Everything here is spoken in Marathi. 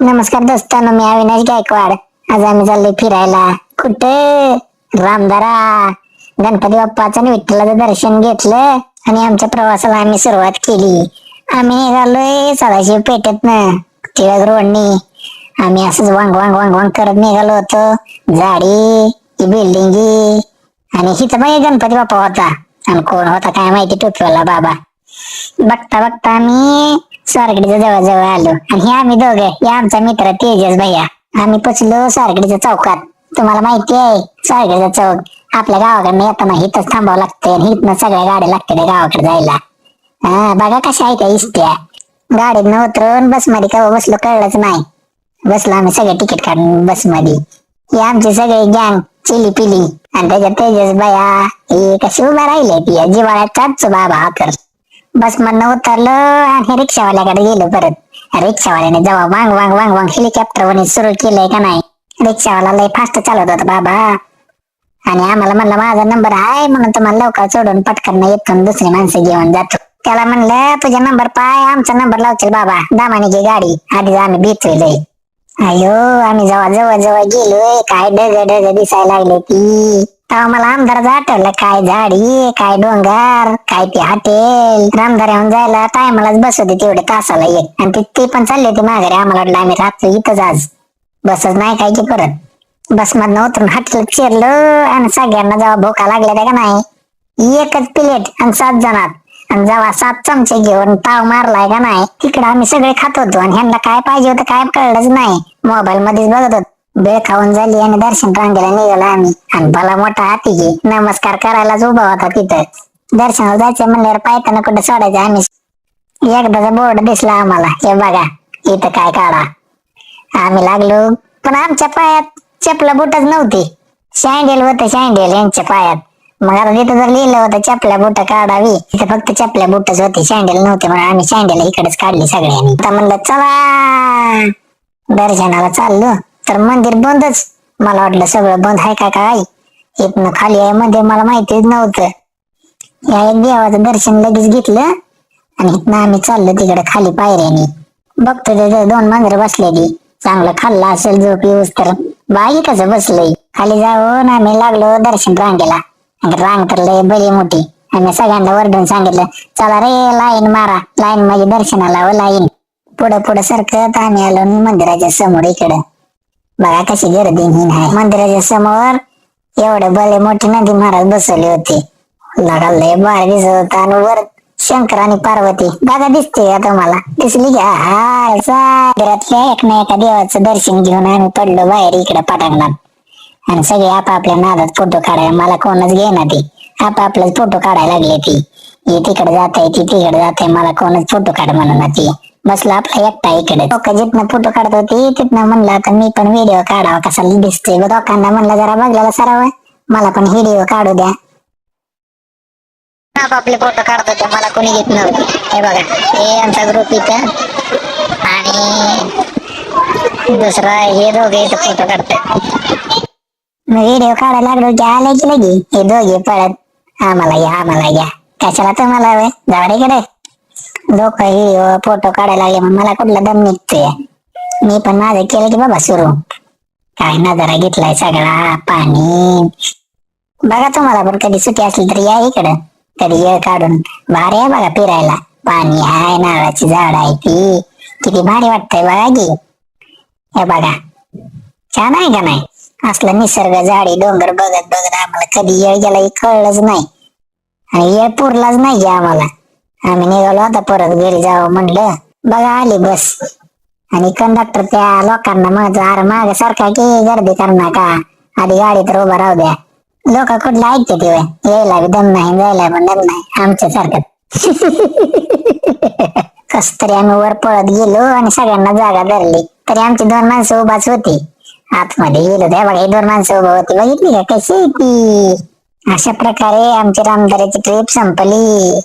नमस्कार दोस्तांनो मी अविनाश गायकवाड. आज आम्ही चाललोय फिरायला. कुठे? रामदारा. गणपती बाप्पाचं आणि विठ्ठलाचं दर्शन घेतलं आणि आमच्या प्रवासाला आम्ही सुरुवात केली. आम्ही निघालोय सदाशिव पेठेत ना टिळक रोडनी. आम्ही असंच वांग वांग वांग वांग करत निघालो होतो. झाडी ही. बिल्डिंगी आणि हिथं पण गणपती बाप्पा होता. आणि कोण होता काय माहिती टोपीवाला बाबा. बघता बघता आम्ही स्वारगडीच्या जवळ जवळ आलो. आणि हे आम्ही दोघे हे आमचा मित्र तेजस भैया. आम्ही पोचलो स्वारगडीच्या चौकात. तुम्हाला माहिती आहे स्वारगडीचा चौक आपल्या गावाकडनं येताना इथंच थांबावं लागतंय आणि इथनं सगळ्या गाड्या लागतात गावाकडे जायला. हा बघा कशा आहे त्या इस्त्या. गाडीत उतरून बसमध्ये केव्हा बसलो कळलंच नाही. बसलो आम्ही सगळे तिकीट काढून बसमध्ये. ही आमची सगळी गँग चिली पिली. आणि त्याच्यात तेजस बाया हे कशी उभा राहिले ती जिवाळ्यात चाच बाबा हा कर बस मधनं उतरलो आणि रिक्षावाल्याकडे गेलो परत. रिक्षावाल्याने जेव्हा वांग वांग वांग वांग हेलिकॉप्टर वणी सुरू केलंय का नाही रिक्षावाला लय फास्ट चालवत होता बाबा. आणि आम्हाला म्हणलं माझा नंबर आहे म्हणून तुम्हाला लवकर सोडून पटकन येतून दुसरी माणसं घेऊन जातो त्याला म्हणलं तुझा नंबर पाय आमचा नंबर लावतील बाबा. दामाने घे गाडी आधीच आम्ही भीतोय लय अयो आम्ही जेव्हा जवळ जवळ गेलोय काय डग डग दिसायला लागले ती. तेव्हा मला आमदाराचं आठवलं काय झाडी काय डोंगर काय ते हॉटेल. रामदाऱ्याहून जायला टायमालाच बस होते तेवढे तासाला एक. आणि ते- पण चालले होते माघारी. आम्हाला वाटलं आम्ही राहतो इथंच आज. बसच नाही काय की परत. बस मधनं उतरून हॉटेल चिरलो आणि सगळ्यांना जेव्हा भोका लागल्या त्या का नाही एकच प्लेट आणि सात जणात. आणि जेव्हा सात चमचे घेऊन ताव मारलाय का नाही तिकडे आम्ही सगळे खात होतो. आणि ह्यांना काय पाहिजे होतं काय कळलंच नाही. मोबाईल मध्येच बघत होतो. बेळ खाऊन झाली आणि दर्शन रांगेला निघालो आम्ही. आणि भला मोठा हाती घे. नमस्कार करायलाच उभा होता तिथं. दर्शनाला जायचं म्हणल्यावर पायताना कुठं सोडायचं आम्ही. एकदाचा बोर्ड दिसला आम्हाला. हे बघा इथं काय काढा. आम्ही लागलो पण आमच्या पायात चपला बुटच नव्हती. सँडेल होत सँडेल यांच्या पायात. मग आता तिथं जर लिहिलं होतं चपल्या बुट काढावी तिथं फक्त चपल्या बुटच होते. शँडेल नव्हते म्हणून आम्ही शँडेल इकडेच काढली सगळ्यांनी. आता म्हणलं चला. दर्शनाला चाललो. तर मंदिर बंदच. मला वाटलं सगळं बंद आहे का काय? इथनं खाली आहे मध्ये मला माहितीच नव्हतं. या एक देवाचं दर्शन लगेच घेतलं आणि इथनं आम्ही चाललो तिकडे खाली पायऱ्यानी. बघतो तिथे दोन मांजर बसलेली. चांगलं खाल्लं असेल झोप येऊस तर. बाई कसं बसलंय? खाली जाऊन आम्ही लागलो दर्शन रांगेला. रांग तर लय बरी मोठी. आम्ही सगळ्यांना वरडून सांगितलं चला रे लाईन मारा. लाईन म्हणजे दर्शनाला व लाईन. पुढं पुढं सरकत आम्ही आलो मंदिराच्या समोर इकडं. बघा कशी गर्दी आहे मंदिराच्या समोर एवढे भले मोठी नदी महाराज बसवली होती. लढा लय बाहेर दिसत होता आणि वर शंकर आणि पार्वती. दादा दिसते आता मला. दिसली का हा सागरातल्या एक ना एका देवाचं दर्शन घेऊन आम्ही पडलो बाहेर इकडे पटांगणात. आणि सगळे आपापल्या नादात फोटो काढायला मला कोणच घेना ती. आपापलेच फोटो काढायला लागले ती. ही तिकडे जात आहे ती तिकडे जात आहे मला कोणच फोटो काढ म्हणून ती. बसला आपला एकटा इकडे. लोक जिथनं फोटो काढत होती तिथनं म्हणलं आता मी पण व्हिडिओ काढावा कसा दिसतोय ग लोकांना म्हणलं जरा बघलेला सराव मला पण व्हिडिओ काढू द्या. आपापले फोटो काढत होते मला कोणी घेत नव्हते. हे बघा हे आमचा ग्रुप इथं. आणि दुसरा हे दोघे इथं फोटो काढतात. व्हिडिओ काढायला लागलो की आले की लगे. हे दोघे पळत आम्हाला घ्या आम्हाला घ्या कशाला तुम्हाला जाऊ इकडे. लोक व्हिडिओ फोटो काढायला लागले मग मला कुठला दम निघतोय? मी पण माझं केलं की बाबा सुरू. काय नजारा घेतलाय सगळा पाणी. बघा तुम्हाला पण कधी सुट्टी असली तर या इकडं. कधी येळ काढून. भारी आहे बघा फिरायला. पाणी आहे नारळाची झाड आहे ती किती भारी वाटतंय बघा की. हे बघा. छान आहे का नाही? असलं निसर्ग झाडी डोंगर बघत बघत आम्हाला कधी येळ गेला कळलंच नाही. आणि येळ पुरलाच नाही आम्हाला. आम्ही निघालो आता परत घरी जावं म्हणलं बघा आली बस. आणि कंडक्टर त्या लोकांना म्हणत अरे माग सारखा की गर्दी करणार का? आधी गाडी तर उभा राहू द्या. लोक कुठलं ऐकते ते यायला बी दम नाही जायला पण दम नाही आमच्या सारखं कस तरी आम्ही वर पळत गेलो आणि सगळ्यांना जागा धरली. तरी आमची दोन माणसं उभाच होती. आतमध्ये गेलो त्या बघा दोन माणसं उभा होती. बघितली का? कशी ती? अशा प्रकारे आमची रामदाराची ट्रिप संपली.